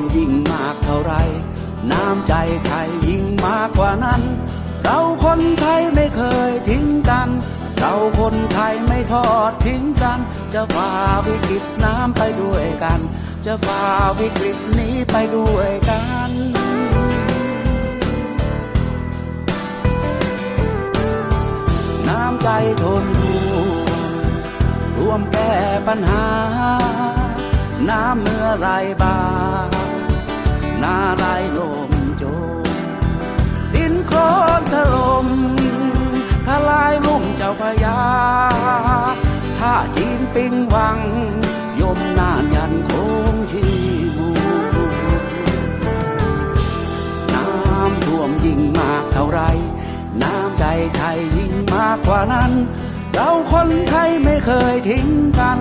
มยิ่งมาไร น้ำใจไทยยิ่งมากกว่านั้น เราคนไทยไม่เคยทิ้งกัน เราคนไทยไม่ทอดทิ้งกัน จะฝ่าวิกฤตน้ำไปด้วยกัน จะฝ่าวิกฤตนี้ไปด้วยกันน้ำใจทนร่วมร่วมแก้ปัญหา น้ำเมื่อไรบาหน้าไรลมโจมดินโคลนถล่มทลายลุ่มเจ้าพยาถ้าจีนปิงวัง ยมนานยันคงชีบูน้ำท่วมยิ่งมากเท่าไร น้ำใจไทยยิ่งมากกว่านั้น เราคนไทยไม่เคยทิ้งกัน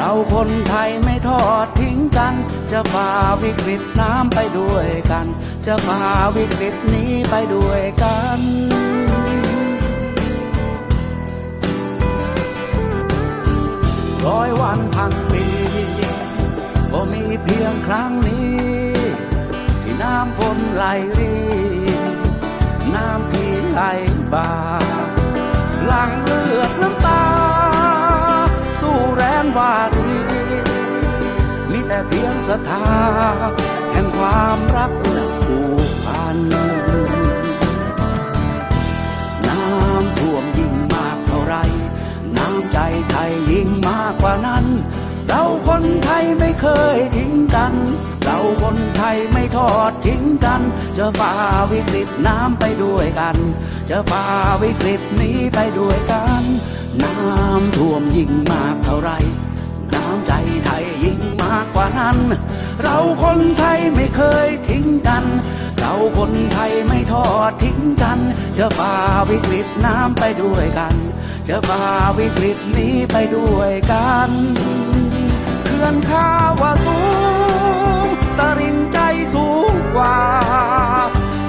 เราคนไทยไม่ทอดทิ้งกัน จะฝ่าวิกฤตน้ำไปด้วยกัน จะฝ่าวิกฤตนี้ไปด้วยกันร้อยวันพันปีก็มีเพียงครั้งนี้ ที่น้ำฝนไหลรีน้ำพี่ไหลบ่าหลังเลือดน้ำตา วารีมีแต่เพียงศรัทธาแห่งความรักและผูกพัน น้ำท่วมยิ่งมากเท่าไร น้ำใจไทยยิ่งมากกว่านั้น เราคนไทยไม่เคยทิ้ง เราคนไทยไม่ทอดทิ้งกัน จะฝ่าวิกฤตน้ำไปด้วยกัน จะฝ่าวิกฤตนี้ไปด้วยกัน น้ำท่วมยิ่งมากเท่าไร น้ำใจไทยยิ่งมากกว่านั้น เราคนไทยไม่เคยทิ้งกันเราคนไทยไม่ทอดทิ้งกัน จะฝ่าวิกฤตน้ำไปด้วยกัน จะฝ่าวิกฤตนี้ไปด้วยกันเขื่อนข้าว กว่า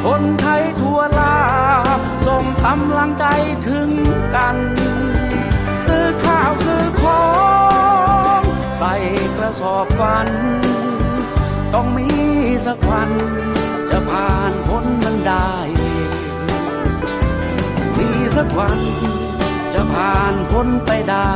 คนไทยทั่วลา ส่งกำลังใจถึงกัน ซื้อข้าวซื้อของ ใส่กระสอบฟัน ต้องมีสักวัน จะผ่านพ้นมันได้ มีสักวันจะผ่านพ้นไปได้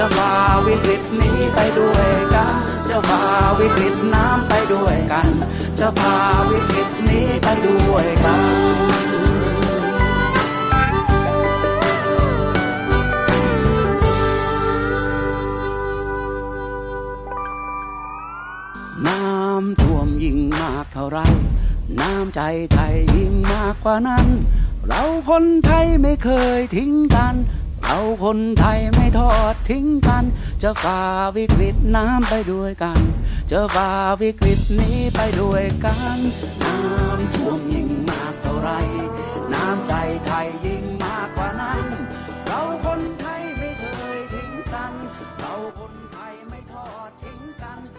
จะฝ่าวิกฤตนี้ไปด้วยกัน จะฝ่าวิกฤตน้ำไปด้วยกัน จะฝ่าวิกฤตนี้ไปด้วยกันน้ำท่วมยิ่งมากเท่าไร น้ำใจไทยยิ่งมากกว่านั้น เราคนไทยไม่เคยทิ้งกัน เอาคนไทยไม่ทอดทิ้งกัน จะฝ่าวิกฤตน้ำไปด้วยกัน จะฝ่าวิกฤตนี้ไปด้วยกัน น้ำท่วมยิ่งมากเท่าไร น้ำใจไทยยิ่ง